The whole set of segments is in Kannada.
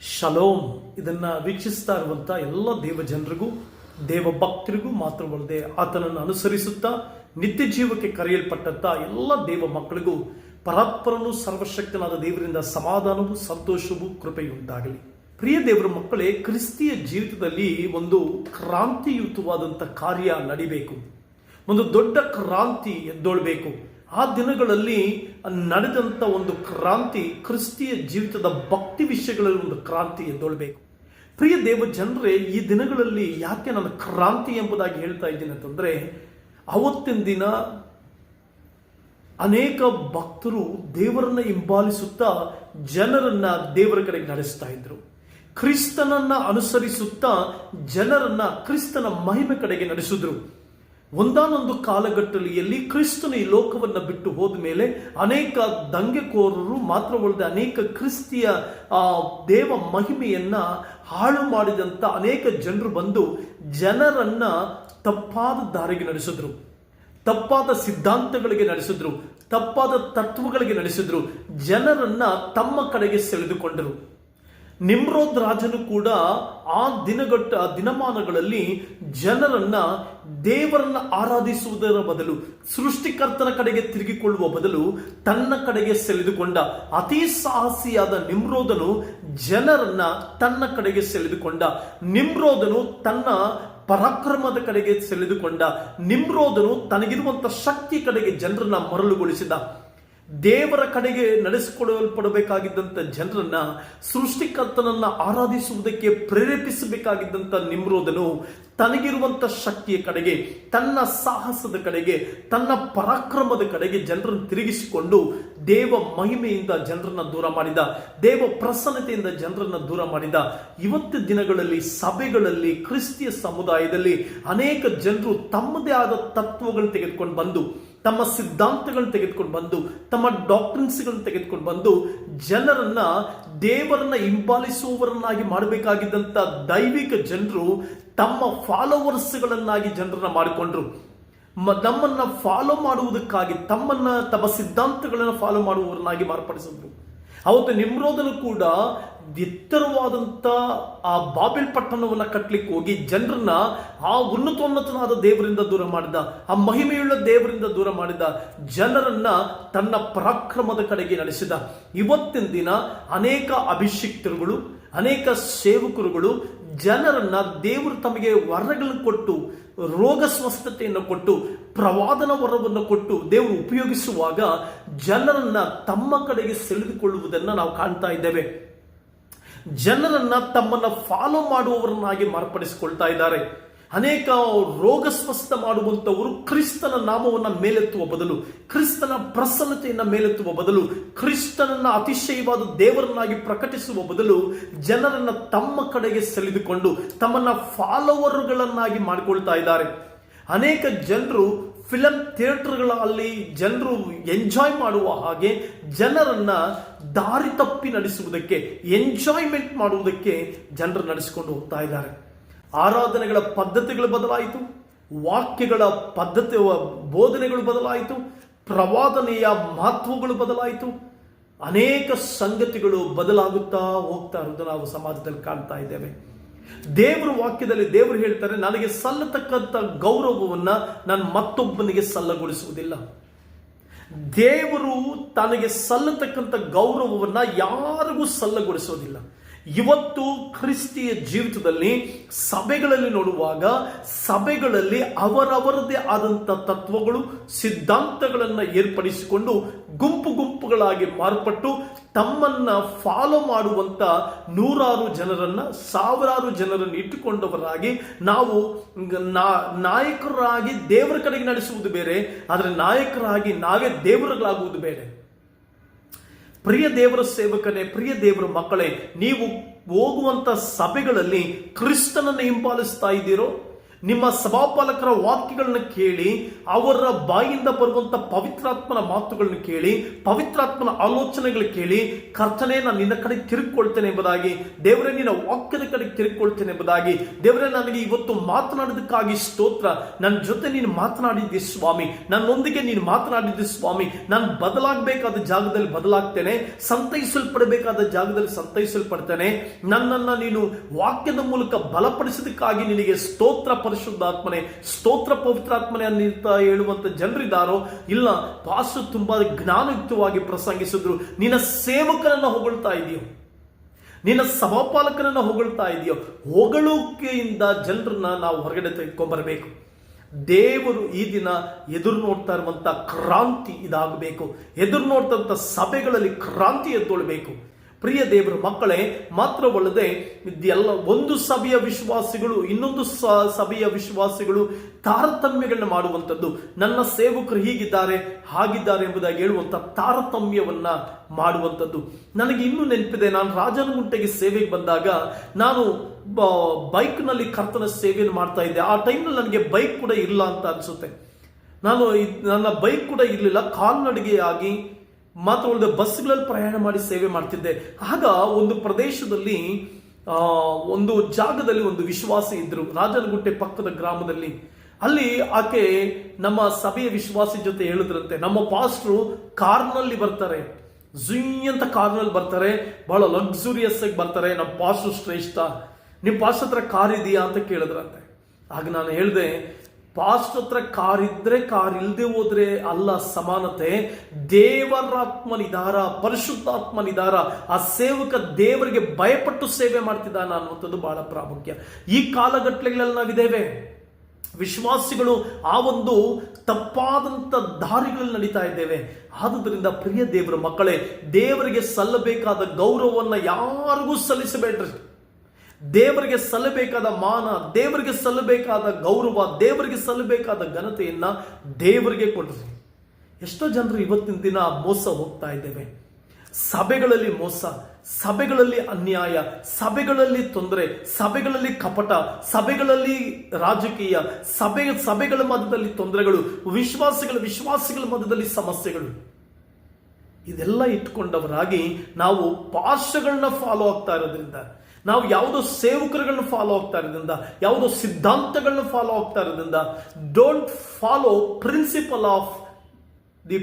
ಶಲೋಮ್ ಇದನ್ನು ವೀಕ್ಷಿಸ್ತಾ ಇರುವಂಥ ಎಲ್ಲ ದೇವ ಜನರಿಗೂ, ದೇವ ಭಕ್ತರಿಗೂ ಮಾತ್ರವಲ್ಲದೆ ಆತನನ್ನು ಅನುಸರಿಸುತ್ತಾ, ನಿತ್ಯ ಜೀವಕ್ಕೆ ಕರೆಯಲ್ಪಟ್ಟಂತ ಎಲ್ಲ ದೇವ ಮಕ್ಕಳಿಗೂ ಪರಾತ್ಪರನು, ಸರ್ವಶಕ್ತನಾದ ದೇವರಿಂದ ಸಮಾಧಾನವೂ, ಸಂತೋಷವೂ ಕೃಪೆಯುಂಟಾಗಲಿ ಪ್ರಿಯ ದೇವರ ಮಕ್ಕಳೇ, ಕ್ರಿಸ್ತಿಯ ಜೀವಿತದಲ್ಲಿ ಒಂದು ಕ್ರಾಂತಿಯುತವಾದಂಥ ಕಾರ್ಯ ನಡಿಬೇಕು. ಒಂದು ದೊಡ್ಡ ಕ್ರಾಂತಿ ಎದ್ದೊಳ್ಬೇಕು. ಆ ದಿನಗಳಲ್ಲಿ ನಡೆದಂಥ ಒಂದು ಕ್ರಾಂತಿ ಕ್ರಿಸ್ತಿಯ ಜೀವಿತದ ಭಕ್ತಿ ವಿಷಯಗಳಲ್ಲಿ ಒಂದು ಕ್ರಾಂತಿ ಎಂದೊಳ್ಬೇಕು ಪ್ರಿಯ ದೇವ ಜನರೇ ಈ ದಿನಗಳಲ್ಲಿ ಯಾಕೆ ನಾನು ಕ್ರಾಂತಿ ಎಂಬುದಾಗಿ ಹೇಳ್ತಾ ಇದ್ದೀನಿ ಅಂತಂದರೆ, ಅವತ್ತಿನ ದಿನ ಅನೇಕ ಭಕ್ತರು ದೇವರನ್ನ ಹಿಂಬಾಲಿಸುತ್ತಾ ಜನರನ್ನ ದೇವರ ಕಡೆಗೆ ನಡೆಸ್ತಾ ಇದ್ರು. ಕ್ರಿಸ್ತನನ್ನ ಅನುಸರಿಸುತ್ತಾ ಜನರನ್ನ ಕ್ರಿಸ್ತನ ಮಹಿಮೆ ಕಡೆಗೆ ನಡೆಸಿದ್ರು. ಒಂದಾನೊಂದು ಕಾಲಘಟ್ಟಲಿಯಲ್ಲಿ ಕ್ರಿಸ್ತನ ಈ ಲೋಕವನ್ನು ಬಿಟ್ಟು ಹೋದ ಮೇಲೆ ಅನೇಕ ದಂಗೆಕೋರರು ಮಾತ್ರವಲ್ಲದೆ ಅನೇಕ ಕ್ರಿಸ್ತಿಯ, ಆ, ದೇವ ಮಹಿಮೆಯನ್ನ ಹಾಳು ಮಾಡಿದಂತ ಅನೇಕ ಜನರು ಬಂದು ಜನರನ್ನ ತಪ್ಪಾದ ದಾರಿಗೆ ನಡೆಸಿದ್ರು. ತಪ್ಪಾದ ಸಿದ್ಧಾಂತಗಳಿಗೆ ನಡೆಸಿದ್ರು. ತಪ್ಪಾದ ತತ್ವಗಳಿಗೆ ನಡೆಸಿದ್ರು. ಜನರನ್ನ ತಮ್ಮ ಕಡೆಗೆ ಸೆಳೆದುಕೊಂಡರು. ನಿಮ್ರೋದ್ ರಾಜನು ಕೂಡ ಆ ದಿನಗಟ್ಟ ದಿನಮಾನಗಳಲ್ಲಿ ಜನರನ್ನ, ದೇವರನ್ನ ಆರಾಧಿಸುವುದರ ಬದಲು, ಸೃಷ್ಟಿಕರ್ತನ ಕಡೆಗೆ ತಿರುಗಿಕೊಳ್ಳುವ ಬದಲು ತನ್ನ ಕಡೆಗೆ ಸೆಳೆದುಕೊಂಡ ಅತಿ ಸಾಹಸಿಯಾದ ನಿಮ್ರೋದನು ಜನರನ್ನ ತನ್ನ ಕಡೆಗೆ ಸೆಳೆದುಕೊಂಡ. ನಿಮ್ರೋದನು ತನ್ನ ಪರಾಕ್ರಮದ ಕಡೆಗೆ ಸೆಳೆದುಕೊಂಡ. ನಿಮ್ರೋದನು ತನಗಿರುವಂತ ಶಕ್ತಿ ಕಡೆಗೆ ಜನರನ್ನ ಮರಳುಗೊಳಿಸಿದ. ದೇವರ ಕಡೆಗೆ ನಡೆಸಿಕೊಳ್ಳಲ್ಪಡಬೇಕಾಗಿದ್ದಂಥ ಜನರನ್ನ ಸೃಷ್ಟಿಕರ್ತನನ್ನ ಆರಾಧಿಸುವುದಕ್ಕೆ ಪ್ರೇರೇಪಿಸಬೇಕಾಗಿದ್ದಂಥ ನಿಮ್ರೋದನು ತನಗಿರುವಂತ ಶಕ್ತಿಯ ಕಡೆಗೆ, ತನ್ನ ಸಾಹಸದ ಕಡೆಗೆ, ತನ್ನ ಪರಾಕ್ರಮದ ಕಡೆಗೆ ಜನರನ್ನು ತಿರುಗಿಸಿಕೊಂಡು ದೇವ ಮಹಿಮೆಯಿಂದ ಜನರನ್ನ ದೂರ ಮಾಡಿದ, ದೇವ ಪ್ರಸನ್ನತೆಯಿಂದ ಜನರನ್ನ ದೂರ ಮಾಡಿದ ಇವತ್ತು ದಿನಗಳಲ್ಲಿ, ಸಭೆಗಳಲ್ಲಿ, ಕ್ರಿಸ್ತಿಯ ಸಮುದಾಯದಲ್ಲಿ ಅನೇಕ ಜನರು ತಮ್ಮದೇ ಆದ ತತ್ವಗಳನ್ನು ತೆಗೆದುಕೊಂಡು ಬಂದು ತಮ್ಮ ಸಿದ್ಧಾಂತಗಳನ್ನು ತೆಗೆದುಕೊಂಡು ಬಂದು, ತಮ್ಮ ಡಾಕ್ಟ್ರಿನ್ಸ್ಗಳನ್ನು ತೆಗೆದುಕೊಂಡು ಬಂದು, ಜನರನ್ನ, ದೇವರನ್ನ ಹಿಂಬಾಲಿಸುವವರನ್ನಾಗಿ ಮಾಡಬೇಕಾಗಿದ್ದಂಥ ದೈವಿಕ ಜನರು ತಮ್ಮ ಫಾಲೋವರ್ಸ್ಗಳನ್ನಾಗಿ ಜನರನ್ನ ಮಾಡಿಕೊಂಡ್ರು. ನಮ್ಮನ್ನ ಫಾಲೋ ಮಾಡುವುದಕ್ಕಾಗಿ, ತಮ್ಮನ್ನ, ತಮ್ಮ ಸಿದ್ಧಾಂತಗಳನ್ನು ಫಾಲೋ ಮಾಡುವವರನ್ನಾಗಿ ಮಾರ್ಪಡಿಸಿದ್ರು. ಅವತ್ತು ನಿಮ್ರೋದನು ಕೂಡ ಎತ್ತರವಾದಂಥ ಆ ಬಾಬಿಲ್ ಪಟ್ಟಣವನ್ನು ಕಟ್ಟಲಿಕ್ಕೆ ಹೋಗಿ ಜನರನ್ನ ಆ ಉನ್ನತೋನ್ನತನಾದ ದೇವರಿಂದ ದೂರ ಮಾಡಿದ, ಆ ಮಹಿಮೆಯುಳ್ಳ ದೇವರಿಂದ ದೂರ ಮಾಡಿದ ಜನರನ್ನ ತನ್ನ ಪರಾಕ್ರಮದ ಕಡೆಗೆ ನಡೆಸಿದ. ಇವತ್ತಿನ ದಿನ ಅನೇಕ ಅಭಿಷಿಕ್ತರುಗಳು, ಅನೇಕ ಸೇವಕರುಗಳು ಜನರನ್ನ ದೇವರು ತಮಗೆ ವರಗಳನ್ನು ಕೊಟ್ಟು, ರೋಗ ಸ್ವಸ್ಥತೆಯನ್ನು ಕೊಟ್ಟು, ಪ್ರವಾದನ ವರವನ್ನು ಕೊಟ್ಟು ದೇವರು ಉಪಯೋಗಿಸುವಾಗ ಜನರನ್ನ ತಮ್ಮ ಕಡೆಗೆ ಸೆಳೆದುಕೊಳ್ಳುವುದನ್ನು ನಾವು ಕಾಣ್ತಾ ಇದ್ದೇವೆ. ಜನರನ್ನ ತಮ್ಮನ್ನ ಫಾಲೋ ಮಾಡುವವರನ್ನಾಗಿ ಮಾರ್ಪಡಿಸಿಕೊಳ್ತಾ ಇದ್ದಾರೆ. ಅನೇಕ ರೋಗ ಸ್ವಸ್ಥ ಮಾಡುವಂತವರು ಕ್ರಿಸ್ತನ ನಾಮವನ್ನ ಮೇಲೆತ್ತುವ ಬದಲು, ಕ್ರಿಸ್ತನ ಪ್ರಸನ್ನತೆಯನ್ನ ಮೇಲೆತ್ತುವ ಬದಲು, ಕ್ರಿಸ್ತನನ್ನ ಅತಿಶಯವಾದ ದೇವರನ್ನಾಗಿ ಪ್ರಕಟಿಸುವ ಬದಲು ಜನರನ್ನ ತಮ್ಮ ಕಡೆಗೆ ಸೆಳೆದುಕೊಂಡು ತಮ್ಮನ್ನ ಫಾಲೋವರ್ಗಳನ್ನಾಗಿ ಮಾಡಿಕೊಳ್ತಾ ಇದ್ದಾರೆ. ಅನೇಕ ಜನರು ಫಿಲಂ ಥಿಯೇಟರ್ಗಳಲ್ಲಿ ಜನರು ಎಂಜಾಯ್ ಮಾಡುವ ಹಾಗೆ ಜನರನ್ನ ದಾರಿ ತಪ್ಪಿ ನಡೆಸುವುದಕ್ಕೆ ಎಂಜಾಯ್ಮೆಂಟ್ ಮಾಡುವುದಕ್ಕೆ ಜನರು ನಡೆಸಿಕೊಂಡು ಹೋಗ್ತಾ ಇದ್ದಾರೆ. ಆರಾಧನೆಗಳ ಪದ್ಧತಿಗಳು ಬದಲಾಯಿತು, ವಾಕ್ಯಗಳ ಪದ್ಧತಿ, ಬೋಧನೆಗಳು ಬದಲಾಯಿತು, ಪ್ರವಾದನೆಯ ಮಹತ್ವಗಳು ಬದಲಾಯಿತು. ಅನೇಕ ಸಂಗತಿಗಳು ಬದಲಾಗುತ್ತಾ ಹೋಗ್ತಾ ಇರೋದು ನಾವು ಸಮಾಜದಲ್ಲಿ ಕಾಣ್ತಾ ಇದ್ದೇವೆ. ದೇವರ ವಾಕ್ಯದಲ್ಲಿ ದೇವರು ಹೇಳ್ತಾರೆ, ನನಗೆ ಸಲ್ಲತಕ್ಕಂಥ ಗೌರವವನ್ನ ನಾನು ಮತ್ತೊಬ್ಬನಿಗೆ ಸಲ್ಲಗೊಳಿಸುವುದಿಲ್ಲ. ದೇವರು ತನಗೆ ಸಲ್ಲತಕ್ಕಂಥ ಗೌರವವನ್ನ ಯಾರಿಗೂ ಸಲ್ಲಗೊಳಿಸೋದಿಲ್ಲ. ಇವತ್ತು ಕ್ರಿಸ್ತಿಯ ಜೀವಿತದಲ್ಲಿ ಸಭೆಗಳಲ್ಲಿ ನೋಡುವಾಗ ಸಭೆಗಳಲ್ಲಿ ಅವರವರದೇ ಆದಂಥ ತತ್ವಗಳು, ಸಿದ್ಧಾಂತಗಳನ್ನು ಏರ್ಪಡಿಸಿಕೊಂಡು ಗುಂಪು ಗುಂಪುಗಳಾಗಿ ಮಾರ್ಪಟ್ಟು ತಮ್ಮನ್ನ ಫಾಲೋ ಮಾಡುವಂತ ನೂರಾರು ಜನರನ್ನು, ಸಾವಿರಾರು ಜನರನ್ನು ಇಟ್ಟುಕೊಂಡವರಾಗಿ ನಾವು ನಾಯಕರಾಗಿ ದೇವರ ಕಡೆಗೆ ನಡೆಸುವುದು ಬೇರೆ, ಆದರೆ ನಾಯಕರಾಗಿ ನಾವೇ ದೇವರುಗಳಾಗುವುದು ಬೇರೆ. ಪ್ರಿಯ ದೇವರ ಸೇವಕನೇ, ಪ್ರಿಯ ದೇವರ ಮಕ್ಕಳೇ, ನೀವು ಹೋಗುವಂತ ಸಭೆಗಳಲ್ಲಿ ಕ್ರಿಸ್ತನನ್ನು ಹಿಂಪಾಲಿಸ್ತಾ ಇದ್ದೀರೋ ನಿಮ್ಮ ಸಭಾಪಾಲಕರ ವಾಕ್ಯಗಳನ್ನು ಕೇಳಿ, ಅವರ ಬಾಯಿಂದ ಬರುವಂತ ಪವಿತ್ರಾತ್ಮನ ಮಾತುಗಳನ್ನು ಕೇಳಿ, ಪವಿತ್ರಾತ್ಮನ ಆಲೋಚನೆಗಳು ಕೇಳಿ, ಕರ್ತನೆ, ನಾನು ನಿನ್ನ ಕಡೆ ತಿರುಗಿಕೊಳ್ತೇನೆ ಎಂಬುದಾಗಿ, ದೇವರೇ, ನಿನ್ನ ವಾಕ್ಯದ ಕಡೆ ತಿರುಗಿಕೊಳ್ತೇನೆ ಎಂಬುದಾಗಿ, ದೇವರೇ, ನನಗೆ ಇವತ್ತು ಮಾತನಾಡಿದಕ್ಕಾಗಿ ಸ್ತೋತ್ರ. ನನ್ನ ಜೊತೆ ನೀನು ಮಾತನಾಡಿದ್ದೆ ಸ್ವಾಮಿ. ನನ್ನೊಂದಿಗೆ ನೀನು ಮಾತನಾಡಿದ್ದೆ ಸ್ವಾಮಿ. ನಾನು ಬದಲಾಗಬೇಕಾದ ಜಾಗದಲ್ಲಿ ಬದಲಾಗ್ತೇನೆ, ಸಂತೈಸಲ್ಪಡಬೇಕಾದ ಜಾಗದಲ್ಲಿ ಸಂತೈಸಲ್ಪಡ್ತೇನೆ. ನನ್ನನ್ನ ನೀನು ವಾಕ್ಯದ ಮೂಲಕ ಬಲಪಡಿಸೋದಕ್ಕಾಗಿ ನಿನಗೆ ಸ್ತೋತ್ರ ಪರಿಶುದ್ಧಾತ್ಮನೆ, ಸ್ತೋತ್ರ ಪವಿತ್ರಾತ್ಮನೆ ಅನ್ನಿಂತ ಹೇಳುವಂತ ಜನರಿದ್ದಾರೋ, ಇಲ್ಲ ಪಾಸು ತುಂಬಾ ಜ್ಞಾನಯುಕ್ತವಾಗಿ ಪ್ರಸಂಗಿಸಿದ್ರು, ನಿನ್ನ ಸೇವಕರನ್ನ ಹೊಗಳ್ತಾ ಇದೆಯೋ? ನಿನ್ನ ಸಭಾಪಾಲಕರನ್ನ ಹೊಗಳ್ತಾ ಇದೆಯೋ? ಹೊಗಳಿಕೆಯಿಂದ ಜನರನ್ನ ನಾವು ಹೊರಗಡೆ ತೆಗೆದುಕೊಂಡ್ಬರಬೇಕು. ದೇವರು ಈ ದಿನ ಎದುರು ನೋಡ್ತಾ ಇರುವಂತ ಕ್ರಾಂತಿ ಇದಾಗಬೇಕು. ಎದುರು ನೋಡ್ತಂತ ಸಭೆಗಳಲ್ಲಿ ಕ್ರಾಂತಿ ಎದ್ದೊಳ್ಬೇಕು. ಪ್ರಿಯ ದೇವರ ಮಕ್ಕಳೇ, ಮಾತ್ರವಲ್ಲದೆ ಎಲ್ಲ ಒಂದು ಸಭೆಯ ವಿಶ್ವಾಸಿಗಳು, ಇನ್ನೊಂದು ಸಭೆಯ ವಿಶ್ವಾಸಿಗಳು ತಾರತಮ್ಯಗಳನ್ನ ಮಾಡುವಂಥದ್ದು. ನನ್ನ ಸೇವಕರು ಹೀಗಿದ್ದಾರೆ, ಹಾಗಿದ್ದಾರೆ ಎಂಬುದಾಗಿ ಹೇಳುವಂತ ತಾರತಮ್ಯವನ್ನ ಮಾಡುವಂಥದ್ದು. ನನಗೆ ಇನ್ನೂ ನೆನಪಿದೆ, ನಾನು ರಾಜನಗುಂಟೆಗೆ ಸೇವೆಗೆ ಬಂದಾಗ ನಾನು ಬೈಕ್ನಲ್ಲಿ ಕರ್ತನ ಸೇವೆಯನ್ನು ಮಾಡ್ತಾ ಇದ್ದೆ. ಆ ಟೈಮ್ನಲ್ಲಿ ನನಗೆ ಬೈಕ್ ಕೂಡ ಇಲ್ಲ ಅಂತ ಅನ್ಸುತ್ತೆ. ನಾನು ನನ್ನ ಬೈಕ್ ಕೂಡ ಇರಲಿಲ್ಲ. ಕಾಲ್ನಡಿಗೆಯಾಗಿ ಮಾತ್ರ ಉಳಿದ ಬಸ್ಗಳಲ್ಲಿ ಪ್ರಯಾಣ ಮಾಡಿ ಸೇವೆ ಮಾಡ್ತಿದ್ದೆ. ಆಗ ಒಂದು ಪ್ರದೇಶದಲ್ಲಿ ಒಂದು ಜಾಗದಲ್ಲಿ ಒಂದು ವಿಶ್ವಾಸಿ ಇದ್ರು. ರಾಜನಗುಟ್ಟೆ ಪಕ್ಕದ ಗ್ರಾಮದಲ್ಲಿ. ಅಲ್ಲಿ ಆಕೆ ನಮ್ಮ ಸಭೆಯ ವಿಶ್ವಾಸಿ ಜೊತೆ ಹೇಳಿದ್ರಂತೆ, ನಮ್ಮ ಪಾಸ್ಟ್ರು ಕಾರ್ನಲ್ಲಿ ಬರ್ತಾರೆ. ಜುಯ್ ಅಂತ ಕಾರ್ನಲ್ಲಿ ಬರ್ತಾರೆ. ಬಹಳ ಲಕ್ಸುರಿಯಸ್ ಆಗಿ ಬರ್ತಾರೆ. ನಮ್ಮ ಪಾಸ್ಟ್ರು ಶ್ರೇಷ್ಠ. ನಿಮ್ಮ ಪಾಸ್ಟ್ ಹತ್ರ ಕಾರ್ ಇದೆಯಾ? ಅಂತ ಕೇಳಿದ್ರಂತೆ. ಆಗ ನಾನು ಹೇಳಿದೆ ಪಾಸ್ಟ್ ಹತ್ರ ಕಾರ್ ಇಲ್ಲದೆ ಹೋದ್ರೆ ಅಲ್ಲ ಸಮಾನತೆ. ದೇವರಾತ್ಮನಿದಾರ, ಪರಿಶುದ್ಧಾತ್ಮನಿದಾರ, ಆ ಸೇವಕ ದೇವರಿಗೆ ಭಯಪಟ್ಟು ಸೇವೆ ಮಾಡ್ತಿದ್ದಾನ ಅನ್ನುವಂಥದ್ದು ಬಹಳ ಪ್ರಾಮುಖ್ಯ. ಈ ಕಾಲಘಟ್ಟಗಳಲ್ಲಿ ನಾವಿದ್ದೇವೆ. ವಿಶ್ವಾಸಿಗಳು ಆ ಒಂದು ತಪ್ಪಾದಂತ ದಾರಿಗಳಲ್ಲಿ ನಡೀತಾ ಇದ್ದೇವೆ. ಆದುದರಿಂದ ಪ್ರಿಯ ದೇವರ ಮಕ್ಕಳೇ, ದೇವರಿಗೆ ಸಲ್ಲಬೇಕಾದ ಗೌರವವನ್ನು ಯಾರಿಗೂ ಸಲ್ಲಿಸಬೇಡ್ರಿ. ದೇವರಿಗೆ ಸಲ್ಲಬೇಕಾದ ಮಾನ, ದೇವರಿಗೆ ಸಲ್ಲಬೇಕಾದ ಗೌರವ, ದೇವರಿಗೆ ಸಲ್ಲಬೇಕಾದ ಘನತೆಯನ್ನ ದೇವರಿಗೆ ಕೊಡ್ರಿ. ಎಷ್ಟೋ ಜನರು ಇವತ್ತಿನ ದಿನ ಮೋಸ ಹೋಗ್ತಾ ಇದ್ದೇವೆ. ಸಭೆಗಳಲ್ಲಿ ಮೋಸ, ಸಭೆಗಳಲ್ಲಿ ಅನ್ಯಾಯ, ಸಭೆಗಳಲ್ಲಿ ತೊಂದರೆ, ಸಭೆಗಳಲ್ಲಿ ಕಪಟ, ಸಭೆಗಳಲ್ಲಿ ರಾಜಕೀಯ, ಸಭೆ, ಸಭೆಗಳ ಮಧ್ಯದಲ್ಲಿ ತೊಂದರೆಗಳು, ವಿಶ್ವಾಸಿಗಳ ವಿಶ್ವಾಸಿಗಳ ಮಧ್ಯದಲ್ಲಿ ಸಮಸ್ಯೆಗಳು. ಇದೆಲ್ಲ ಇಟ್ಕೊಂಡವರಾಗಿ ನಾವು ಪಾರ್ಶ್ವಗಳನ್ನ ಫಾಲೋ ಆಗ್ತಾ ಇರೋದ್ರಿಂದ ನಾವು ಯಾವುದೋ ಸೇವಕರುಗಳನ್ನ ಫಾಲೋ ಆಗ್ತಾ ಇರೋದ್ರಿಂದ, ಯಾವುದೋ ಸಿದ್ಧಾಂತಗಳನ್ನ ಫಾಲೋ ಆಗ್ತಾ ಇರೋದ್ರಿಂದ don't follow principle of the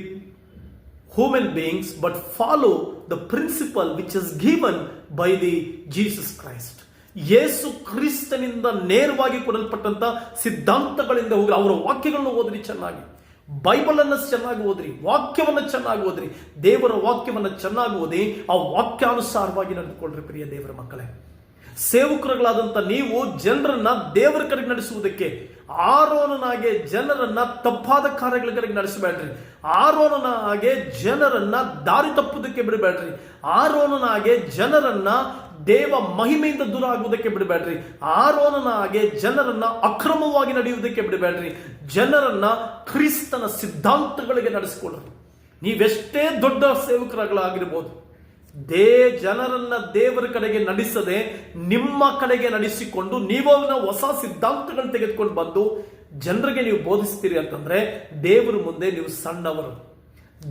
human beings but follow the principle which is given by the Jesus Christ ಯೇಸು ಕ್ರಿಸ್ತನಿಂದ ನೇರವಾಗಿ ಕೊಡಲ್ಪಟ್ಟಂತ ಸಿದ್ಧಾಂತಗಳಿಂದ ಹೋಗಿ ಅವರ ವಾಕ್ಯಗಳನ್ನು ಓದ್ರಿ ಚೆನ್ನಾಗಿ. ಬೈಬಲ್ ಅನ್ನ ಚೆನ್ನಾಗಿ ಓದ್ರಿ, ವಾಕ್ಯವನ್ನ ಚೆನ್ನಾಗಿ ಓದ್ರಿ. ದೇವರ ವಾಕ್ಯವನ್ನ ಚೆನ್ನಾಗಿ ಓದಿ, ಆ ವಾಕ್ಯಾನುಸಾರವಾಗಿ ನಡೆದುಕೊಳ್ಳ್ರಿ ಪ್ರಿಯ ದೇವರ ಮಕ್ಕಳೇ. ಸೇವಕರುಗಳಾದಂಥ ನೀವು ಜನರನ್ನ ದೇವರ ಕಡೆಗೆ ನಡೆಸುವುದಕ್ಕೆ, ಆರೋನನಾಗೆ ಜನರನ್ನ ತಪ್ಪಾದ ಕಾರ್ಯಗಳ ಕಡೆಗೆ ನಡೆಸಬೇಡ್ರಿ. ಆರೋನನ ಹಾಗೆ ಜನರನ್ನ ದಾರಿ ತಪ್ಪುದಕ್ಕೆ ಬಿಡಬೇಡ್ರಿ. ಆರೋನನ ಹಾಗೆ ಜನರನ್ನ ದೇವ ಮಹಿಮೆಯಿಂದ ದೂರ ಆಗುವುದಕ್ಕೆ ಬಿಡಬೇಡ್ರಿ. ಆರೋನನ ಹಾಗೆ ಜನರನ್ನ ಅಕ್ರಮವಾಗಿ ನಡೆಯುವುದಕ್ಕೆ ಬಿಡಬೇಡ್ರಿ. ಜನರನ್ನ ಕ್ರಿಸ್ತನ ಸಿದ್ಧಾಂತಗಳಿಗೆ ನಡೆಸಿಕೊಳ್ಳ್ರಿ ನೀವೆಷ್ಟೇ ದೊಡ್ಡ ಸೇವಕರುಗಳಾಗಿರ್ಬೋದು ದೇ ಜನರನ್ನ ದೇವರ ಕಡೆಗೆ ನಡೆಸದೆ ನಿಮ್ಮ ಕಡೆಗೆ ನಡೆಸಿಕೊಂಡು ನೀವು ಅವನ ಹೊಸ ಸಿದ್ಧಾಂತಗಳನ್ನ ತೆಗೆದುಕೊಂಡು ಬಂದು ಜನರಿಗೆ ನೀವು ಬೋಧಿಸ್ತೀರಿ ಅಂತಂದ್ರೆ ದೇವರ ಮುಂದೆ ನೀವು ಸಣ್ಣವರು.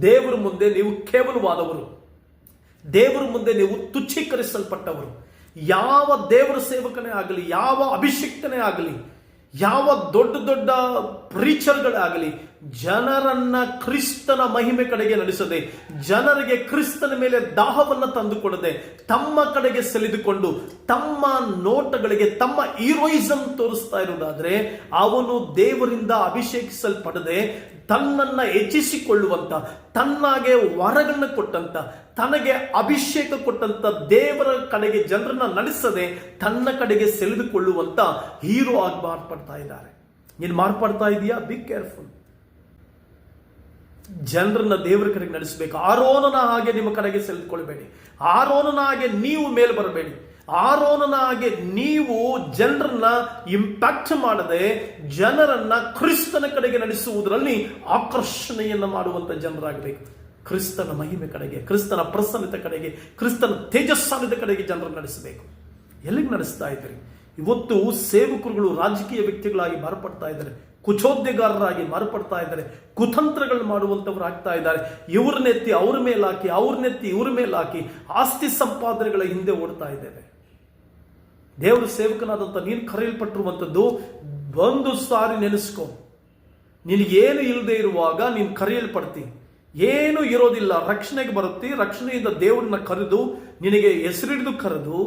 ದೇವರ ಮುಂದೆ ನೀವು ಕೇವಲವಾದವರು. ದೇವರ ಮುಂದೆ ನೀವು ತುಚ್ಛೀಕರಿಸಲ್ಪಟ್ಟವರು. ಯಾವ ದೇವರ ಸೇವಕನೇ ಆಗಲಿ, ಯಾವ ಅಭಿಷಿಕ್ತನೇ ಆಗಲಿ ಯಾವ ದೊಡ್ಡ ದೊಡ್ಡ ಪ್ರೀಚರ್ಗಳಾಗಲಿ ಜನರನ್ನ ಕ್ರಿಸ್ತನ ಮಹಿಮೆ ಕಡೆಗೆ ನಡೆಸದೆ, ಜನರಿಗೆ ಕ್ರಿಸ್ತನ ಮೇಲೆ ದಾಹವನ್ನು ತಂದುಕೊಡದೆ, ತಮ್ಮ ಕಡೆಗೆ ಸೆಳೆದುಕೊಂಡು, ತಮ್ಮ ನೋಟಗಳಿಗೆ, ತಮ್ಮ ಹೀರೋಯಿಸಂ ತೋರಿಸ್ತಾ ಇರುವುದಾದ್ರೆ, ಅವನು ದೇವರಿಂದ ಅಭಿಷೇಕಿಸಲ್ಪಡದೆ ತನ್ನನ್ನ ಹೆಚ್ಚಿಸಿಕೊಳ್ಳುವಂತ, ತನ್ನಾಗೆ ವರಗಳನ್ನ ಕೊಟ್ಟಂತ, ತನಗೆ ಅಭಿಷೇಕ ಕೊಟ್ಟಂತ ದೇವರ ಕಡೆಗೆ ಜನರನ್ನ ನಡೆಸದೆ ತನ್ನ ಕಡೆಗೆ ಸೆಳೆದುಕೊಳ್ಳುವಂತ ಹೀರೋ ಆಗಿ ಮಾರ್ಪಡ್ತಾ ಇದ್ದಾರೆ. ನೀನು ಮಾರ್ಪಡ್ತಾ ಇದೀಯಾ? ಬಿ ಕೇರ್ಫುಲ್ ಜನರನ್ನ ದೇವರ ಕಡೆಗೆ ನಡೆಸಬೇಕು. ಆರೋನನ ಹಾಗೆ ನಿಮ್ಮ ಕಡೆಗೆ ಸೆಳೆದುಕೊಳ್ಬೇಡಿ ಆರೋನನ ಹಾಗೆ ನೀವು ಮೇಲೆ ಬರಬೇಡಿ. ಆರೋನನ ಹಾಗೆ ನೀವು ಜನರನ್ನ ಇಂಪ್ಯಾಕ್ಟ್ ಮಾಡದೆ ಜನರನ್ನ ಕ್ರಿಸ್ತನ ಕಡೆಗೆ ನಡೆಸುವುದರಲ್ಲಿ ಆಕರ್ಷಣೆಯನ್ನ ಮಾಡುವಂತ ಜನರಾಗಬೇಕು. ಕ್ರಿಸ್ತನ ಮಹಿಮೆ ಕಡೆಗೆ, ಕ್ರಿಸ್ತನ ಪ್ರಸನ್ನತೆ ಕಡೆಗೆ, ಕ್ರಿಸ್ತನ ತೇಜಸ್ಸಾನದ ಕಡೆಗೆ ಜನರನ್ನು ನಡೆಸಬೇಕು. ಎಲ್ಲಿಗೆ ನಡೆಸ್ತಾ ಇದ್ದೀರಿ? ಇವತ್ತು ಸೇವಕರುಗಳು ರಾಜಕೀಯ ವ್ಯಕ್ತಿಗಳಾಗಿ ಮಾರ್ಪಡ್ತಾ ಇದ್ದಾರೆ. ಕುಚೋದ್ಯಗಾರರಾಗಿ ಮಾರ್ಪಡ್ತಾ ಇದ್ದಾರೆ. ಕುತಂತ್ರಗಳು ಮಾಡುವಂಥವ್ರು ಆಗ್ತಾ ಇದ್ದಾರೆ. ಇವ್ರನ್ನೆತ್ತಿ ಅವ್ರ ಮೇಲೆ ಹಾಕಿ ಅವ್ರನ್ನೆತ್ತಿ ಇವ್ರ ಮೇಲೆ ಹಾಕಿ ಆಸ್ತಿ ಸಂಪಾದನೆಗಳ ಹಿಂದೆ ಓಡ್ತಾ ಇದ್ದೇವೆ. ದೇವರ ಸೇವಕನಾದಂಥ ನೀನು ಕರೆಯಲ್ಪಟ್ಟಿರುವಂಥದ್ದು, ಒಂದು ಸಾರಿ ನೆನೆಸ್ಕೊ. ನಿನಗೇನು ಇಲ್ಲದೆ ಇರುವಾಗ ನೀನು ಕರೆಯಲ್ಪಡ್ತಿ. ಏನು ಇರೋದಿಲ್ಲ, ರಕ್ಷಣೆಗೆ ಬರುತ್ತಿ, ರಕ್ಷಣೆಯಿಂದ ದೇವರನ್ನ ಕರೆದು, ನಿನಗೆ ಹೆಸರಿಡಿದು ಕರೆದು,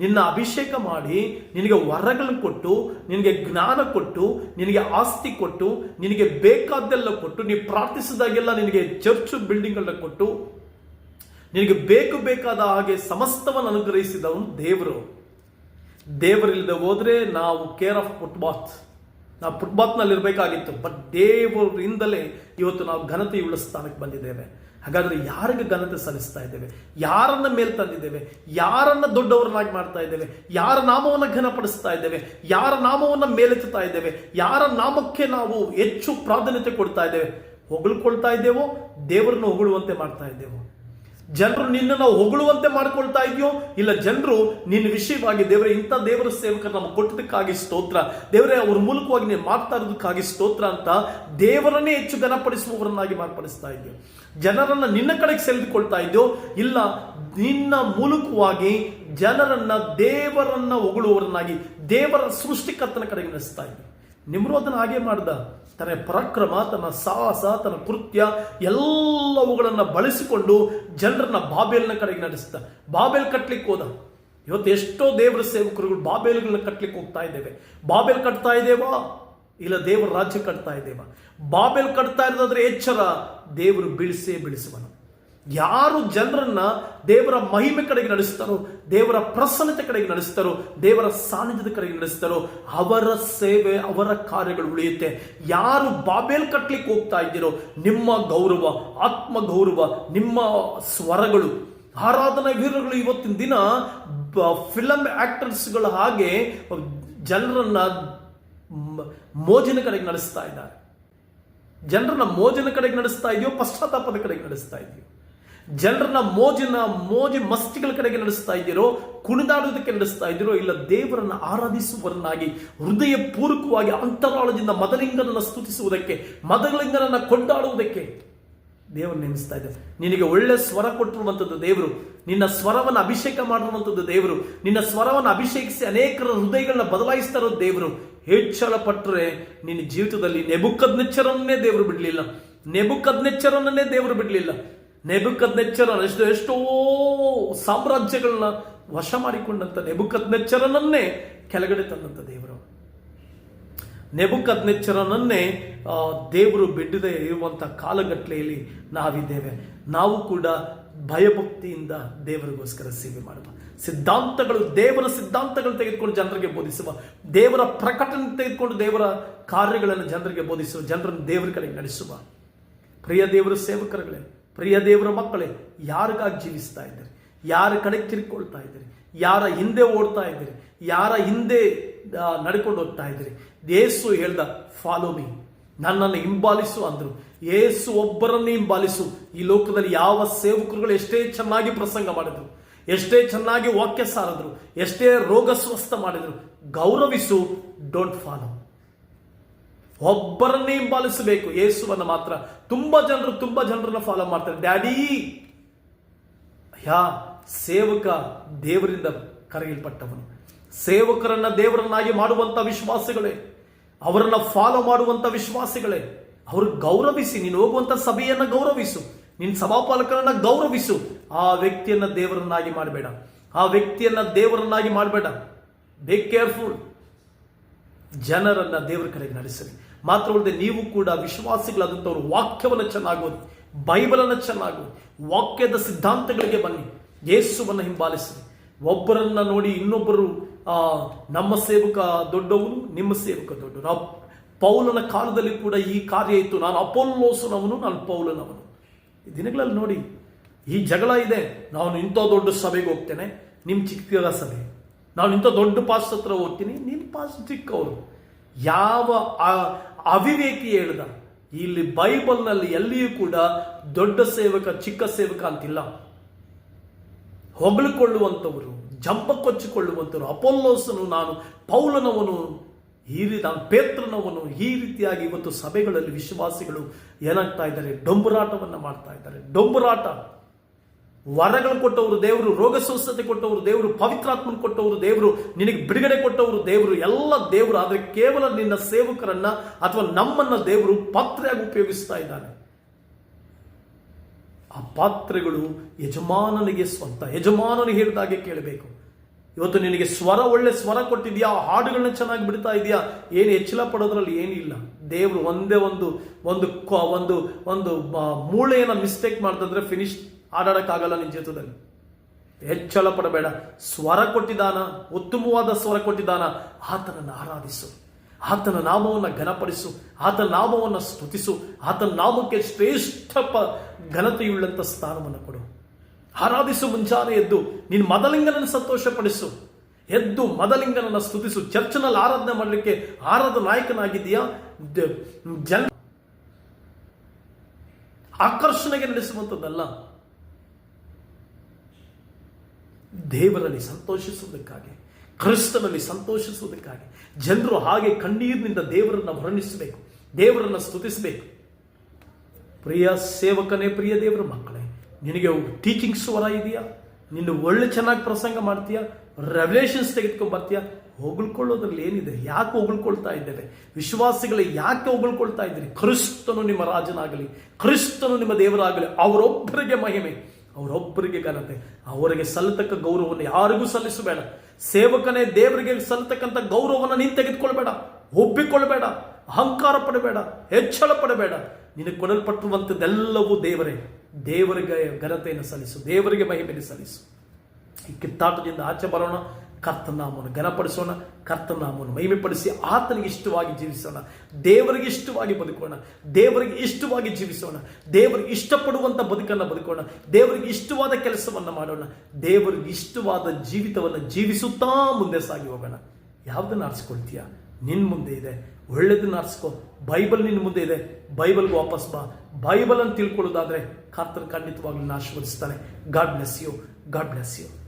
ನಿನ್ನ ಅಭಿಷೇಕ ಮಾಡಿ, ನಿನಗೆ ವರಗಳನ್ನು ಕೊಟ್ಟು, ನಿನಗೆ ಜ್ಞಾನ ಕೊಟ್ಟು, ನಿನಗೆ ಆಸ್ತಿ ಕೊಟ್ಟು, ನಿನಗೆ ಬೇಕಾದ್ದೆಲ್ಲ ಕೊಟ್ಟು ನೀವು ಪ್ರಾರ್ಥಿಸಿದಾಗೆಲ್ಲ ನಿನಗೆ ಚರ್ಚ್ ಬಿಲ್ಡಿಂಗ್ಗಳನ್ನ ಕೊಟ್ಟು, ನಿನಗೆ ಬೇಕು ಬೇಕಾದ ಹಾಗೆ ಸಮಸ್ತವನ್ನು ಅನುಗ್ರಹಿಸಿದವನು ದೇವರು. ದೇವರಿಲ್ಲದೆ ಹೋದರೆ ನಾವು ಕೇರ್ ಆಫ್ ಫುಟ್ಬಾತ್ ನಾವು ಫುಟ್ಬಾತ್ನಲ್ಲಿ ಇರಬೇಕಾಗಿತ್ತು ಬಟ್ ದೇವರಿಂದಲೇ ಇವತ್ತು ನಾವು ಘನತೆಯುಳ್ಳ ಸ್ಥಾನಕ್ಕೆ ಬಂದಿದ್ದೇವೆ. ಹಾಗಾದ್ರೆ ಯಾರಿಗೆ ಘನತೆ ಸಲ್ಲಿಸ್ತಾ ಇದ್ದೇವೆ? ಯಾರನ್ನ ಮೇಲ್ ತಂದಿದ್ದೇವೆ? ಯಾರನ್ನ ದೊಡ್ಡವರನ್ನಾಗಿ ಮಾಡ್ತಾ ಇದ್ದೇವೆ? ಯಾರ ನಾಮವನ್ನು ಘನಪಡಿಸ್ತಾ ಇದ್ದೇವೆ? ಯಾರ ನಾಮವನ್ನು ಮೇಲೆತ್ತುತ್ತಾ ಇದ್ದೇವೆ? ಯಾರ ನಾಮಕ್ಕೆ ನಾವು ಹೆಚ್ಚು ಪ್ರಾಧಾನ್ಯತೆ ಕೊಡ್ತಾ ಇದ್ದೇವೆ? ಹೊಗಳ್ಕೊಳ್ತಾ ಇದ್ದೇವೋ, ದೇವರನ್ನು ಹೊಗಳುವಂತೆ ಮಾಡ್ತಾ ಇದ್ದೇವೋ. ಜನರು ನಿನ್ನನ್ನು ಹೊಗಳುವಂತೆ ಮಾಡ್ಕೊಳ್ತಾ ಇದೆಯೋ? ಇಲ್ಲ, ಜನರು ನಿನ್ನ ವಿಷಯವಾಗಿ ದೇವರೇ, ಇಂಥ ದೇವರ ಸೇವಕರು ನಮಗೆ ಕೊಟ್ಟದಕ್ಕಾಗಿ ಸ್ತೋತ್ರ. ದೇವರೇ, ಅವ್ರ ಮೂಲಕವಾಗಿ ನೀನು ಮಾಡ್ತಾ ಇರೋದಕ್ಕಾಗಿ ಸ್ತೋತ್ರ ಅಂತ ದೇವರನ್ನೇ ಹೆಚ್ಚು ಘನಪಡಿಸುವವರನ್ನಾಗಿ ಮಾರ್ಪಡಿಸ್ತಾ ಇದೆಯೋ? ಜನರನ್ನ ನಿನ್ನ ಕಡೆಗೆ ಸೆಳೆದುಕೊಳ್ತಾ ಇದೆಯೋ? ಇಲ್ಲ, ನಿನ್ನ ಮೂಲಕವಾಗಿ ಜನರನ್ನ ದೇವರನ್ನ ಹೊಗಳುವವರನ್ನಾಗಿ ದೇವರ ಸೃಷ್ಟಿಕರ್ತನ ಕಡೆಗೆ ನಡೆಸ್ತಾ ಇದೆಯೋ? ನಿಮ್ರೋದನ ಹಾಗೆ ಮಾಡ್ದ? ತನ್ನ ಪರಾಕ್ರಮ, ತನ್ನ ಸಾಹಸ, ತನ್ನ ಕೃತ್ಯ ಎಲ್ಲವುಗಳನ್ನು ಬಳಸಿಕೊಂಡು ಜನರನ್ನ ಬಾಬೆಲ್ನ ಕಡೆಗೆ ನಡೆಸಿದ. ಬಾಬೆಲ್ ಕಟ್ಟಲಿಕ್ಕೆ ಹೋದ. ಇವತ್ತು ಎಷ್ಟೋ ದೇವರ ಸೇವಕರುಗಳು ಬಾಬೆಲ್ಗಳನ್ನ ಕಟ್ಟಲಿಕ್ಕೆ ಹೋಗ್ತಾ ಇದ್ದೇವೆ. ಬಾಬೆಲ್ ಕಟ್ತಾ ಇದ್ದೇವಾ? ಇಲ್ಲ ದೇವರ ರಾಜ್ಯ ಕಟ್ತಾ ಇದ್ದೇವಾ? ಬಾಬೆಲ್ ಕಟ್ತಾ ಇರೋದಾದ್ರೆ ಎಚ್ಚರ, ದೇವರು ಬೀಳಿಸೇ ಬೀಳಿಸುವನು. ಯಾರು ಜನರನ್ನ ದೇವರ ಮಹಿಮೆ ಕಡೆಗೆ ನಡೆಸ್ತಾರೋ ದೇವರ ಪ್ರಸನ್ನತೆ ಕಡೆಗೆ ನಡೆಸ್ತಾರೋ ದೇವರ ಸಾನ್ನಿಧ್ಯದ ಕಡೆಗೆ ನಡೆಸ್ತಾರೋ ಅವರ ಸೇವೆ, ಅವರ ಕಾರ್ಯಗಳು ಉಳಿಯುತ್ತೆ. ಯಾರು ಬಾಬೇಲ್ ಕಟ್ಲಿಕ್ಕೆ ಹೋಗ್ತಾ ಇದ್ದೀರೋ, ನಿಮ್ಮ ಗೌರವ ಆತ್ಮ ಗೌರವ ನಿಮ್ಮ ಸ್ವರಗಳು, ಆರಾಧನಾ ವೀರರುಗಳು ಇವತ್ತಿನ ದಿನ ಫಿಲಮ್ ಆಕ್ಟರ್ಸ್ಗಳ ಹಾಗೆ ಜನರನ್ನ ಮೋಜಿನ ಕಡೆಗೆ ನಡೆಸ್ತಾ ಇದ್ದಾರೆ. ಜನರನ್ನ ಮೋಜಿನ ಕಡೆಗೆ ನಡೆಸ್ತಾ ಇದೆಯೋ, ಪಶ್ಚಾತ್ತಾಪದ ಕಡೆಗೆ ನಡೆಸ್ತಾ ಇದೆಯೋ? ಜನರನ್ನ ಮೋಜಿನ, ಮೋಜಿ ಮಸ್ತಿಗಳ ಕಡೆಗೆ ನಡೆಸ್ತಾ ಇದ್ದೀರೋ, ಕುಣಿದಾಡುವುದಕ್ಕೆ ನಡೆಸ್ತಾ ಇದ್ದೀರೋ, ಇಲ್ಲ ದೇವರನ್ನ ಆರಾಧಿಸುವವರನ್ನಾಗಿ, ಹೃದಯ ಪೂರ್ವಕವಾಗಿ ಅಂತರಾಳದಿಂದ ಮದಲಿಂಗನನ್ನು ಸ್ತುತಿಸುವುದಕ್ಕೆ ಮದಲಿಂಗನನ್ನ ಕೊಂಡಾಡುವುದಕ್ಕೆ ದೇವರು ನೆನೆಸ್ತಾ ಇದ್ದಾರೆ ನಿನಗೆ ಒಳ್ಳೆ ಸ್ವರ ಕೊಟ್ಟಿರುವಂಥದ್ದು ದೇವರು. ನಿನ್ನ ಸ್ವರವನ್ನು ಅಭಿಷೇಕ ಮಾಡಿರುವಂಥದ್ದು ದೇವರು. ನಿನ್ನ ಸ್ವರವನ್ನು ಅಭಿಷೇಕಿಸಿ ಅನೇಕರ ಹೃದಯಗಳನ್ನ ಬದಲಾಯಿಸ್ತಾ ಇರೋದು ದೇವರು. ಹೆಚ್ಚಳ ಪಟ್ಟರೆ ನಿನ್ನ ಜೀವಿತದಲ್ಲಿ ನೆಬುಕದ್ನೆಚ್ಚರನ್ನೇ ದೇವರು ಬಿಡಲಿಲ್ಲ. ನೆಬುಕದ್ನೆಚ್ಚರನ್ನೇ ದೇವರು ಬಿಡಲಿಲ್ಲ. ನೆಬುಕದ್ನೆಚ್ಚರ ಎಷ್ಟು, ಎಷ್ಟೋ ಸಾಮ್ರಾಜ್ಯಗಳನ್ನ ವಶ ಮಾಡಿಕೊಂಡಂತ ನೆಬುಕದ್ನೆಚ್ಚರನನ್ನೇ ಕೆಳಗಡೆ ತಂದಂತ ದೇವರು. ನೆಬುಕದ್ನೆಚ್ಚರನನ್ನೇ ದೇವರು ಬಿಡದೆ ಇರುವಂಥ ಕಾಲಗಟ್ಟಲೆಯಲ್ಲಿ ನಾವಿದ್ದೇವೆ. ನಾವು ಕೂಡ ಭಯಭಕ್ತಿಯಿಂದ ದೇವರಿಗೋಸ್ಕರ ಸೇವೆ ಮಾಡುವ. ಸಿದ್ಧಾಂತಗಳು ದೇವರ ಸಿದ್ಧಾಂತಗಳು ತೆಗೆದುಕೊಂಡು ಜನರಿಗೆ ಬೋಧಿಸುವ. ದೇವರ ಪ್ರಕಟಣೆ ತೆಗೆದುಕೊಂಡು ದೇವರ ಕಾರ್ಯಗಳನ್ನು ಜನರಿಗೆ ಬೋಧಿಸುವ. ಜನರನ್ನು ದೇವರ ಕಡೆಗೆ ನಡೆಸುವ. ಪ್ರಿಯ ದೇವರ, ಸೇವಕರುಗಳೇ ಪ್ರಿಯ ದೇವರ ಮಕ್ಕಳೇ, ಯಾರಿಗಾಗಿ ಜೀವಿಸ್ತಾ ಇದ್ದೀರಿ? ಯಾರ ಕಡೆ ತಿರ್ಕೊಳ್ತಾ ಇದ್ದೀರಿ? ಯಾರ ಹಿಂದೆ ಓಡ್ತಾ ಇದ್ದೀರಿ? ಯಾರ ಹಿಂದೆ ನಡ್ಕೊಂಡು ಹೋಗ್ತಾ ಇದ್ದೀರಿ? ಯೇಸು ಹೇಳ್ದ ಫಾಲೋ ಮೀ ನನ್ನನ್ನು ಹಿಂಬಾಲಿಸು ಅಂದರು. ಏಸು ಒಬ್ಬರನ್ನೇ ಹಿಂಬಾಲಿಸು. ಈ ಲೋಕದಲ್ಲಿ ಯಾವ ಸೇವಕರುಗಳು ಎಷ್ಟೇ ಚೆನ್ನಾಗಿ ಪ್ರಸಂಗ ಮಾಡಿದ್ರು, ಎಷ್ಟೇ ಚೆನ್ನಾಗಿ ವಾಕ್ಯ ಸಾರಿದ್ರು, ಎಷ್ಟೇ ರೋಗ ಸ್ವಸ್ಥ ಮಾಡಿದ್ರು, ಗೌರವಿಸು ಡೋಂಟ್ ಫಾಲೋ ಒಬ್ಬರನ್ನೇ ಹಿಂಬಾಲಿಸಬೇಕು. ಯೇಸುವನ್ನ ಮಾತ್ರ. ತುಂಬಾ ಜನರು, ತುಂಬಾ ಜನರನ್ನ ಫಾಲೋ ಮಾಡ್ತಾರೆ. ಡ್ಯಾಡಿ ಯಾ ಸೇವಕ ದೇವರಿಂದ ಕರೆಯಲ್ಪಟ್ಟವನು. ಸೇವಕರನ್ನ ದೇವರನ್ನಾಗಿ ಮಾಡುವಂತ ವಿಶ್ವಾಸಿಗಳೇ, ಅವರನ್ನ ಫಾಲೋ ಮಾಡುವಂತ ವಿಶ್ವಾಸಿಗಳೇ, ಅವರು ಗೌರವಿಸಿ, ನೀನು ಹೋಗುವಂತ ಸಭೆಯನ್ನ ಗೌರವಿಸು ನಿನ್ನ ಸಭಾಪಾಲಕರನ್ನ ಗೌರವಿಸು. ಆ ವ್ಯಕ್ತಿಯನ್ನ ದೇವರನ್ನಾಗಿ ಮಾಡಬೇಡ. ಆ ವ್ಯಕ್ತಿಯನ್ನ ದೇವರನ್ನಾಗಿ ಮಾಡಬೇಡ. ಬೇ ಕೇರ್ಫುಲ್ ಜನರನ್ನ ದೇವರ ಕಡೆಗೆ ನಡೆಸಿರಿ. ಮಾತ್ರವಲ್ಲದೆ ನೀವು ಕೂಡ ವಿಶ್ವಾಸಿಗಳಾದಂಥವ್ರು, ವಾಕ್ಯವನ್ನು ಚೆನ್ನಾಗಿ ಓದಿ, ಬೈಬಲನ್ನು ಚೆನ್ನಾಗಿ ವಾಕ್ಯದ ಸಿದ್ಧಾಂತಗಳಿಗೆ ಬನ್ನಿ. ಯೇಸುವನ್ನು ಹಿಂಬಾಲಿಸಿರಿ. ಒಬ್ಬರನ್ನ ನೋಡಿ ಇನ್ನೊಬ್ಬರು ನಮ್ಮ ಸೇವಕ ದೊಡ್ಡವನು ನಿಮ್ಮ ಸೇವಕ ದೊಡ್ಡವನು ಪೌಲನ ಕಾಲದಲ್ಲಿ ಕೂಡ ಈ ಕಾರ್ಯ ಇತ್ತು. ನಾನು ಅಪೋಲ್ಲೋಸನವನು, ನಾನು ಪೌಲನವನು. ದಿನಗಳಲ್ಲಿ ನೋಡಿ, ಈ ಜಗಳ ಇದೆ. ನಾನು ಇಂಥ ದೊಡ್ಡ ಸಭೆಗೆ ಹೋಗ್ತೇನೆ. ನಿಮ್ಮ ಚಿಕ್ಕ ಸಭೆ. ನಾನು ಇಂಥ ದೊಡ್ಡ ಪಾಸ್ ಹತ್ರ ಹೋಗ್ತೀನಿ ನಿನ್ನ ಪಾಸ್ ಚಿಕ್ಕವರು ಯಾವ ಅವಿವೇಕಿ ಹೇಳ್ದ, ಇಲ್ಲಿ ಬೈಬಲ್ನಲ್ಲಿ ಎಲ್ಲಿಯೂ ಕೂಡ ದೊಡ್ಡ ಸೇವಕ, ಚಿಕ್ಕ ಸೇವಕ ಅಂತಿಲ್ಲ. ಹೊಗಳಿಕೊಳ್ಳುವಂಥವರು ಜಂಪ ಕೊಚ್ಚಿಕೊಳ್ಳುವಂಥವ್ರು ಅಪೋಲ್ಲೋಸನು ನಾನು, ಪೌಲನವನು, ಈ ರೀತಿ ಪೇತ್ರನವನು, ಈ ರೀತಿಯಾಗಿ ಇವತ್ತು ಸಭೆಗಳಲ್ಲಿ ವಿಶ್ವಾಸಿಗಳು ಏನಾಗ್ತಾ ಇದ್ದಾರೆ, ಡೊಂಬರಾಟವನ್ನು ಮಾಡ್ತಾ ಇದ್ದಾರೆ. ಡೊಂಬರಾಟ. ವರಗಳು ಕೊಟ್ಟವರು ದೇವರು ರೋಗ ಸ್ವಸ್ಥತೆ ಕೊಟ್ಟವರು ದೇವರು, ಪವಿತ್ರಾತ್ಮನ ಕೊಟ್ಟವರು ದೇವರು, ನಿನಗೆ ಬಿಡುಗಡೆ ಕೊಟ್ಟವರು ದೇವರು, ಎಲ್ಲ ದೇವರು, ಆದರೆ ಕೇವಲ ನಿನ್ನ ಸೇವಕರನ್ನ ಅಥವಾ ನಮ್ಮನ್ನ ದೇವರು ಪಾತ್ರೆಯಾಗಿ ಉಪಯೋಗಿಸ್ತಾ ಇದ್ದಾನೆ. ಆ ಪಾತ್ರೆಗಳು ಯಜಮಾನನಿಗೆ ಸ್ವಂತ. ಯಜಮಾನನು ಹೇಳಿದಾಗೆ ಕೇಳಬೇಕು. ಇವತ್ತು ನಿನಗೆ ಸ್ವರ, ಒಳ್ಳೆ ಸ್ವರ ಕೊಟ್ಟಿದ್ಯಾ? ಹಾಡುಗಳನ್ನ ಚೆನ್ನಾಗಿ ಬಿಡ್ತಾ ಇದೆಯಾ? ಏನು ಹೆಚ್ಚಳ ಪಡೋದ್ರಲ್ಲಿ ಏನಿಲ್ಲ. ದೇವರು ಒಂದೇ ಒಂದು ಒಂದು ಒಂದು ಒಂದು ಮೂಳೆಯನ್ನು ಮಿಸ್ಟೇಕ್ ಮಾಡ್ತಂದ್ರೆ ಫಿನಿಶ್ ಆಡಾಡಕ್ಕಾಗಲ್ಲ ನಿನ್ನ ಜೀವಿತದಲ್ಲಿ. ಹೆಚ್ಚಳ ಪಡಬೇಡ. ಸ್ವರ ಕೊಟ್ಟಿದ್ದಾನ, ಉತ್ತಮವಾದ ಸ್ವರ ಕೊಟ್ಟಿದ್ದಾನ. ಆತನನ್ನು ಆರಾಧಿಸು. ಆತನ ನಾಮವನ್ನು ಘನಪಡಿಸು. ಆತನ ನಾಮವನ್ನು ಸ್ತುತಿಸು. ಆತನ ನಾಮಕ್ಕೆ ಶ್ರೇಷ್ಠ ಪ ಘನತೆಯುಳ್ಳಂಥ ಸ್ಥಾನವನ್ನು ಕೊಡು. ಆರಾಧಿಸು ಮುಂಜಾನೆ ಎದ್ದು ನಿನ್ನ ಮದಲಿಂಗನನ್ನು ಸಂತೋಷಪಡಿಸು. ಎದ್ದು ಮದಲಿಂಗನನ್ನು ಸ್ತುತಿಸು. ಚರ್ಚ್ನಲ್ಲಿ ಆರಾಧನೆ ಮಾಡಲಿಕ್ಕೆ ಆರಾಧ ನಾಯಕನಾಗಿದೆಯಾ ಜನ ಆಕರ್ಷಣೆಗೆ ನಡೆಸುವಂಥದ್ದಲ್ಲ. ದೇವರಲ್ಲಿ ಸಂತೋಷಿಸುವುದಕ್ಕಾಗಿ, ಕ್ರಿಸ್ತನಲ್ಲಿ ಸಂತೋಷಿಸುವುದಕ್ಕಾಗಿ, ಜನರು ಹಾಗೆ ಕಣ್ಣೀರಿನಿಂದ ದೇವರನ್ನು ವರ್ಣಿಸಬೇಕು, ದೇವರನ್ನು ಸ್ತುತಿಸಬೇಕು. ಪ್ರಿಯ ಸೇವಕನೇ, ಪ್ರಿಯ ದೇವರ ಮಕ್ಕಳೇ, ನಿನಗೆ ಟೀಚಿಂಗ್ಸ್ ವರ ಇದೆಯಾ? ನಿನ್ನ ಒಳ್ಳೆ ಚೆನ್ನಾಗಿ ಪ್ರಸಂಗ ಮಾಡ್ತೀಯಾ? ರೆವಲೇಷನ್ಸ್ ತೆಗೆದುಕೊಂಡು ಬರ್ತೀಯಾ? ಹೊಗಳ್ಕೊಳ್ಳೋದ್ರಲ್ಲಿ ಏನಿದೆ? ಯಾಕೆ ಹೊಗಳ್ಕೊಳ್ತಾ ಇದ್ದೇವೆ? ವಿಶ್ವಾಸಿಗಳು ಯಾಕೆ ಹೊಗಳ್ಕೊಳ್ತಾ ಇದ್ದೀರಿ? ಕ್ರಿಸ್ತನು ನಿಮ್ಮ ರಾಜನಾಗಲಿ, ಕ್ರಿಸ್ತನು ನಿಮ್ಮ ದೇವರಾಗಲಿ, ಅವರೊಬ್ಬರಿಗೆ ಮಹಿಮೆ. ಅವರೊಬ್ಬರಿಗೆ ಘನತೆ ಅವರಿಗೆ ಸಲ್ಲತಕ್ಕ ಗೌರವವನ್ನು ಯಾರಿಗೂ ಸಲ್ಲಿಸಬೇಡ. ಸೇವಕನೇ ದೇವರಿಗೆ ಸಲ್ಲತಕ್ಕಂಥ ಗೌರವವನ್ನು ನೀನು ತೆಗೆದುಕೊಳ್ಬೇಡ, ಒಪ್ಪಿಕೊಳ್ಬೇಡ, ಅಹಂಕಾರ ಪಡಬೇಡ, ಹೆಚ್ಚಳ ಪಡಬೇಡ. ನಿನಗೆ ಕೊಡಲ್ಪಟ್ಟಿರುವಂಥದ್ದೆಲ್ಲವೂ ದೇವರೇ, ದೇವರಿಗೆ ಘನತೆಯನ್ನು ಸಲ್ಲಿಸು, ದೇವರಿಗೆ ಮಹಿಮೆಯನ್ನು ಸಲ್ಲಿಸು. ಈ ಕಿತ್ತಾಟದಿಂದ ಆಚೆ ಬರೋಣ ಕರ್ತನಾಮವನ್ನು ಘನಪಡಿಸೋಣ. ಕರ್ತನಾಮವನ್ನು ಮಹಿಮೆಪಡಿಸಿ ಆತನಿಗೆ ಇಷ್ಟವಾಗಿ ಜೀವಿಸೋಣ. ದೇವರಿಗೆ ಇಷ್ಟವಾಗಿ ಬದುಕೋಣ. ದೇವರಿಗೆ ಇಷ್ಟವಾಗಿ ಜೀವಿಸೋಣ. ದೇವರಿಗೆ ಇಷ್ಟಪಡುವಂಥ ಬದುಕನ್ನು ಬದುಕೋಣ. ದೇವರಿಗೆ ಇಷ್ಟವಾದ ಕೆಲಸವನ್ನು ಮಾಡೋಣ. ದೇವರಿಗೆ ಇಷ್ಟವಾದ ಜೀವಿತವನ್ನು ಜೀವಿಸುತ್ತಾ ಮುಂದೆ ಸಾಗಿ ಹೋಗೋಣ. ಯಾವುದನ್ನು ಆರಿಸ್ಕೊಳ್ತೀಯ? ನಿನ್ನ ಮುಂದೆ ಇದೆ. ಒಳ್ಳೆಯದನ್ನ ಆರಿಸ್ಕೊ. ಬೈಬಲ್ ನಿನ್ನ ಮುಂದೆ ಇದೆ. ಬೈಬಲ್ಗೆ ವಾಪಸ್ ಬಾ. ಬೈಬಲ್ ತಿಳ್ಕೊಳ್ಳೋದಾದರೆ ಖಂಡಿತವಾಗಿ ಖಂಡಿತವಾಗ್ಲೂ ಆಶೀರ್ವದಿಸ್ತಾನೆ. God bless you God bless you